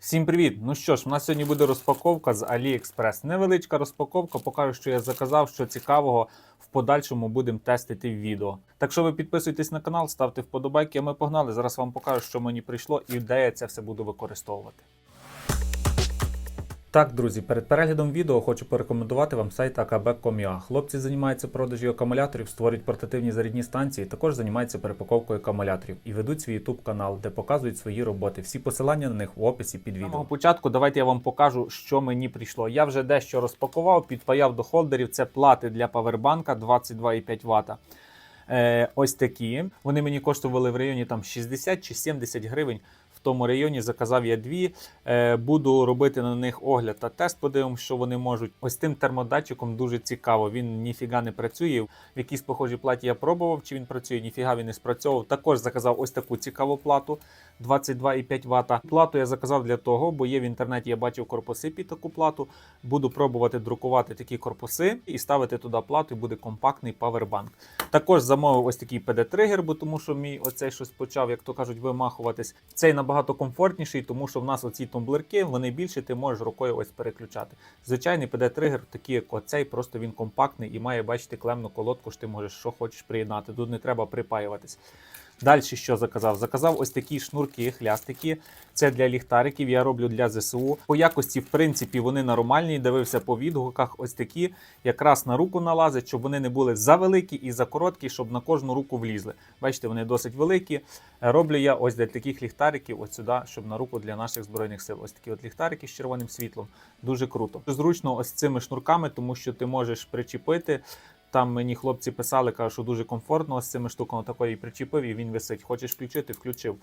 Всім привіт! Ну що ж, у нас сьогодні буде розпаковка з AliExpress. Невеличка розпаковка, покажу, що я заказав, що цікавого в подальшому будемо тестити відео. Так що ви підписуйтесь на канал, ставте вподобайки, а ми погнали. Зараз вам покажу, що мені прийшло і де я це все буду використовувати. Так, друзі, перед переглядом відео хочу порекомендувати вам сайт akb.com.ua. Хлопці займаються продажі акумуляторів, створюють портативні зарядні станції, також займаються перепаковкою акумуляторів і ведуть свій YouTube канал, де показують свої роботи. Всі посилання на них в описі під відео. З початку давайте я вам покажу, що мені прийшло. Я вже дещо розпакував, підпаяв до холдерів. Це плати для павербанка 22,5 Вт. Е, ось такі. Вони мені коштували в районі там 60 чи 70 гривень. В тому районі заказав я дві. Е, буду робити на них огляд та тест. Подивимось, що вони можуть. Ось тим термодатчиком дуже цікаво. Він ніфіга не працює. В якійсь похожій платі я пробував, чи він працює, ніфіга він не спрацьовував. Також заказав ось таку цікаву плату 22,5 Вт. Плату я заказав для того, бо є в інтернеті. Я бачив корпуси під таку плату. Буду пробувати друкувати такі корпуси і ставити туди плату, і буде компактний павербанк. Також замовив ось такий PD-тригер, бо тому що мій оцей щось почав, як то кажуть, вимахуватись. Цей набагато комфортніший, тому що в нас оці тумблерки, вони більші, ти можеш рукою ось переключати. Звичайний PD-тригер, такий як оцей, просто він компактний і має бачити клемну колодку, що ти можеш що хочеш приєднати. Тут не треба припаюватись. Далі що заказав? Заказав ось такі шнурки, хлястики. Це для ліхтариків. Я роблю для ЗСУ. По якості, в принципі, вони нормальні. Дивився по відгуках. Ось такі якраз на руку налазять, щоб вони не були за великі і за короткі, щоб на кожну руку влізли. Бачите, вони досить великі. Роблю я ось для таких ліхтариків, ось сюди, щоб на руку для наших збройних сил. Ось такі от ліхтарики з червоним світлом. Дуже круто. Зручно ось цими шнурками, тому що ти можеш причепити. Там мені хлопці писали, кажуть, що дуже комфортно з цими штуками такої причепив і він висить. Хочеш включити, включив.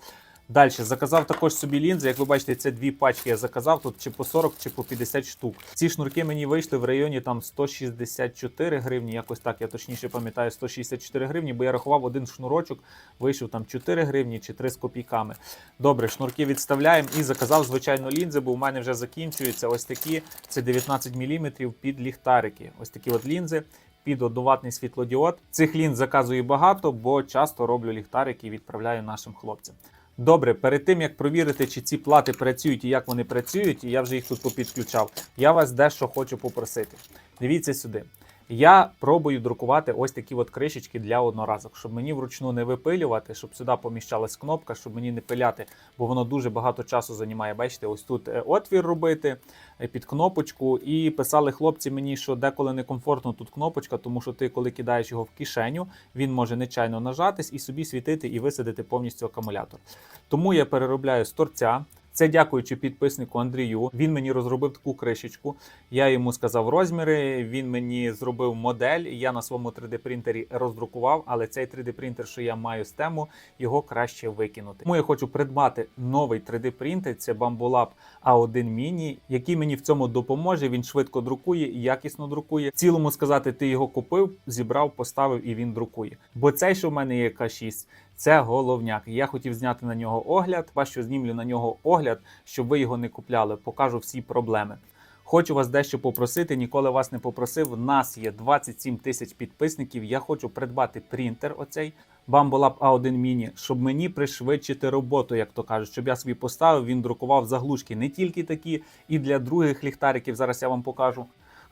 Далі заказав також собі лінзи. Як ви бачите, це дві пачки я заказав тут чи по 40, чи по 50 штук. Ці шнурки мені вийшли в районі там 164 гривні. Якось так, я точніше пам'ятаю, 164 гривні, бо я рахував один шнурочок, вийшов там 4 гривні чи 3 з копійками. Добре, шнурки відставляємо і заказав, звичайно, лінзи, бо у мене вже закінчуються ось такі. Це 19 мм під ліхтарики. Ось такі от лінзи під одуватний світлодіод. Цих лінз заказую багато, бо часто роблю ліхтарики і відправляю нашим хлопцям. Добре, перед тим як провірити, чи ці плати працюють і як вони працюють, і я вже їх тут попідключав, я вас дещо хочу попросити. Дивіться сюди. Я пробую друкувати ось такі от кришечки для одноразок, щоб мені вручну не випилювати, щоб сюди поміщалась кнопка, щоб мені не пиляти, бо воно дуже багато часу займає. Бачите, ось тут е, отвір робити е, під кнопочку. І писали хлопці мені, що деколи некомфортно тут кнопочка, тому що ти, коли кидаєш його в кишеню, він може нечайно нажатись і собі світити і висадити повністю акумулятор. Тому я переробляю з торця. Це дякуючи підписнику Андрію. Він мені розробив таку кришечку. Я йому сказав розміри. Він мені зробив модель. Я на своєму 3D принтері роздрукував, але цей 3D принтер, що я маю з тему, його краще викинути. Тому я хочу придбати новий 3D принтер. Це Bambolab A1 Mini, який мені в цьому допоможе. Він швидко друкує, якісно друкує. В цілому сказати, ти його купив, зібрав, поставив і він друкує. Бо цей, що в мене є К6, це головняк. Я хотів зняти на нього огляд. Бачу, знімлю на нього огляд, щоб ви його не купляли. Покажу всі проблеми. Хочу вас дещо попросити. Ніколи вас не попросив. У нас є 27 тисяч підписників. Я хочу придбати принтер. Оцей Bambolab A1 Mini, щоб мені пришвидшити роботу, як то кажуть, щоб я собі поставив. Він друкував заглушки не тільки такі, і для других ліхтариків. Зараз я вам покажу.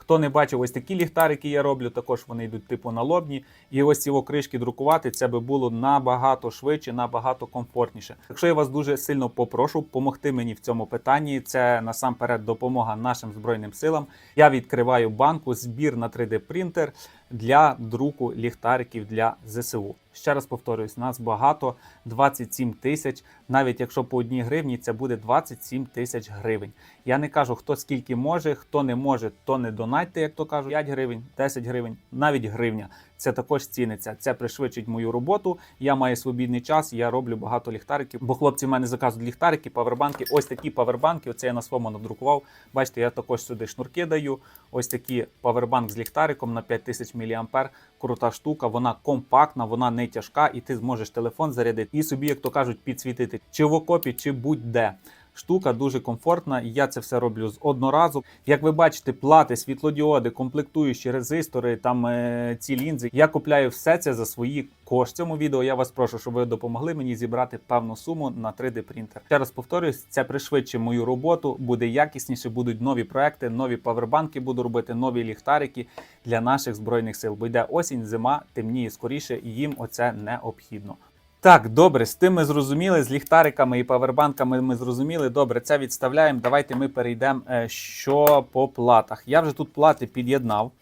Хто не бачив, ось такі ліхтарики я роблю, також вони йдуть типу налобні. І ось ці окришки друкувати це би було набагато швидше, набагато комфортніше. Якщо я вас дуже сильно попрошу допомогти мені в цьому питанні, це насамперед допомога нашим збройним силам. Я відкриваю банку, збір на 3D принтер для друку ліхтариків для ЗСУ. Ще раз повторюсь, нас багато 27 тисяч. Навіть якщо по одній гривні, це буде 27 тисяч гривень. Я не кажу, хто скільки може, хто не може, то не донатьте, як то кажуть, 5 гривень, 10 гривень, навіть гривня. Це також ціниться. Це пришвидшить мою роботу. Я маю свобідний час, я роблю багато ліхтариків. Бо хлопці в мене заказують ліхтарики, павербанки. Ось такі павербанки. Оце я на своєму надрукував. Бачите, я також сюди шнурки даю. Ось такі павербанк з ліхтариком на 5000 мА. Крута штука, вона компактна, вона не тяжка, і ти зможеш телефон зарядити і собі, як то кажуть, підсвітити чи в окопі, чи будь-де. Штука, дуже комфортна. І я це все роблю з одноразу. Як ви бачите, плати, світлодіоди, комплектуючі резистори, там е, ці лінзи. Я купляю все це за свої кошти. Цьому відео я вас прошу, щоб ви допомогли мені зібрати певну суму на 3D принтер. Ще раз повторюсь, це пришвидшить мою роботу, буде якісніше, будуть нові проекти, нові павербанки буду робити, нові ліхтарики для наших збройних сил. Бо йде осінь, зима, темніє скоріше, і їм оце необхідно. Так, добре, з тим ми зрозуміли, з ліхтариками і павербанками ми зрозуміли. Добре, це відставляємо. Давайте ми перейдемо, е, що по платах. Я вже тут плати під'єднав.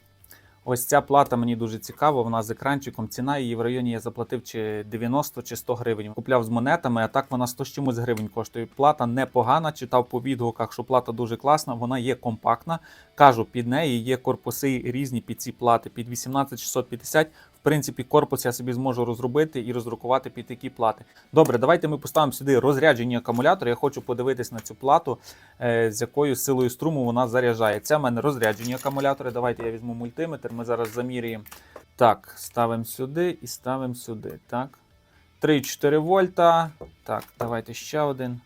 Ось ця плата мені дуже цікава. Вона з екранчиком. Ціна її в районі я заплатив чи 90 чи 100 гривень. Купляв з монетами, а так вона 100 з чимось гривень коштує. Плата непогана. Читав по відгуках, що плата дуже класна. Вона є компактна. Кажу, під неї є корпуси різні під ці плати. Під 18650. В принципі, корпус я собі зможу розробити і роздрукувати під такі плати. Добре, давайте ми поставимо сюди розряджені акумулятори. Я хочу подивитись на цю плату, е, з якою силою струму вона заряджає. Це в мене розряджені акумулятори. Давайте я візьму мультиметр. Ми зараз замірюємо. Так, ставимо сюди і ставимо сюди. Так. 3,4 вольта. Так, давайте ще один.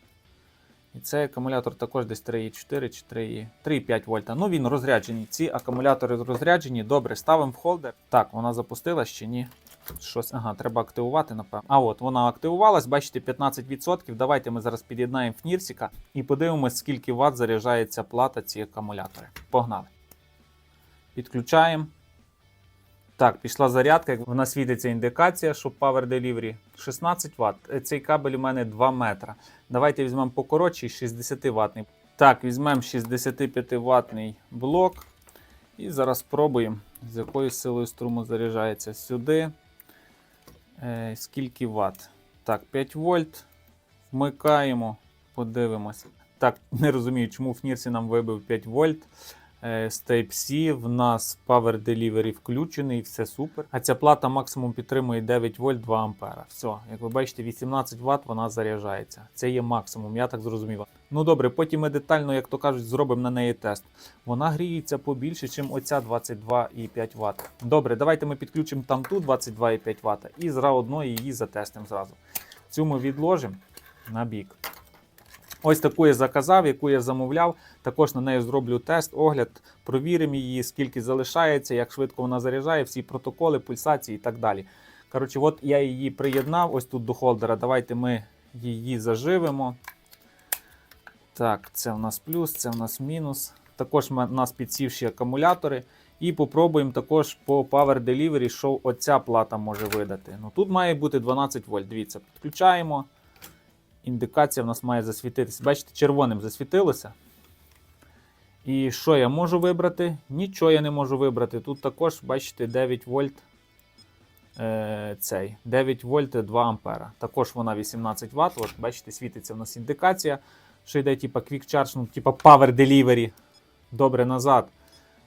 І цей акумулятор також десь 3,4 чи 3, 3,5 вольта. Ну він розряджений. Ці акумулятори розряджені. Добре, ставимо в холдер. Так, вона запустилась чи ні? Щось, ага, треба активувати, напевно. А от вона активувалась, бачите, 15%. Давайте ми зараз під'єднаємо фнірсіка і подивимось, скільки Вт заряджається плата ці акумулятори. Погнали. Підключаємо. Так, пішла зарядка. Вона світиться індикація, що Power Delivery 16 Вт. Цей кабель у мене 2 метра. Давайте візьмемо покоротший 60 ватний. Так, візьмемо 65 ватний блок. І зараз спробуємо, з якою силою струму заряджається сюди. Е, скільки Вт? Так, 5 вольт. Вмикаємо, подивимось. Так, не розумію, чому в Нірсі нам вибив 5 вольт. Е, З Type-C в нас Power Delivery включений, все супер. А ця плата максимум підтримує 9 вольт 2 ампера. Все, як ви бачите, 18 Вт вона заряджається. Це є максимум, я так зрозумів. Ну добре, потім ми детально, як то кажуть, зробимо на неї тест. Вона гріється побільше, ніж оця 22,5 Вт. Добре, давайте ми підключимо там ту 22,5 Вт і заодно її затестимо зразу. Цю ми відложимо на бік. Ось таку я заказав, яку я замовляв. Також на неї зроблю тест, огляд, провіримо її, скільки залишається, як швидко вона заряджає, всі протоколи, пульсації і так далі. Коротше, от я її приєднав ось тут до холдера. Давайте ми її заживемо. Так, це в нас плюс, це в нас мінус. Також у нас підсівші акумулятори. І попробуємо також по Power Delivery, що оця плата може видати. Ну Тут має бути 12 вольт. Дивіться, підключаємо. Індикація в нас має засвітитися. Бачите, червоним засвітилося. І що я можу вибрати? Нічого я не можу вибрати. Тут також, бачите, 9 вольт. Е, цей 9 вольт 2 ампера. Також вона 18 Вт. От, бачите, світиться в нас індикація, що йде типа Quick Charge, ну, типа Power Delivery. Добре назад.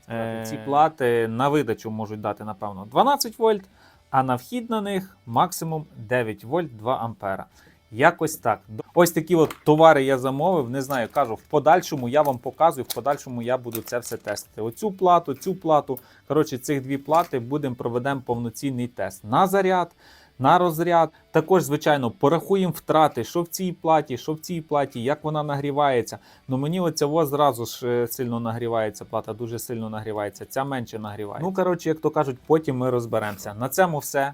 Е, ці плати на видачу можуть дати, напевно, 12 вольт, а на вхід на них максимум 9 вольт 2 ампера. Якось так. Ось такі от товари я замовив. Не знаю, кажу, в подальшому я вам показую, в подальшому я буду це все тестити. Оцю плату, цю плату. Коротше, цих дві плати будемо проведемо повноцінний тест на заряд, на розряд. Також, звичайно, порахуємо втрати, що в цій платі, що в цій платі, як вона нагрівається. Ну мені оця во зразу ж е, сильно нагрівається плата, дуже сильно нагрівається. Ця менше нагрівається. Ну, коротше, як то кажуть, потім ми розберемося. На цьому все.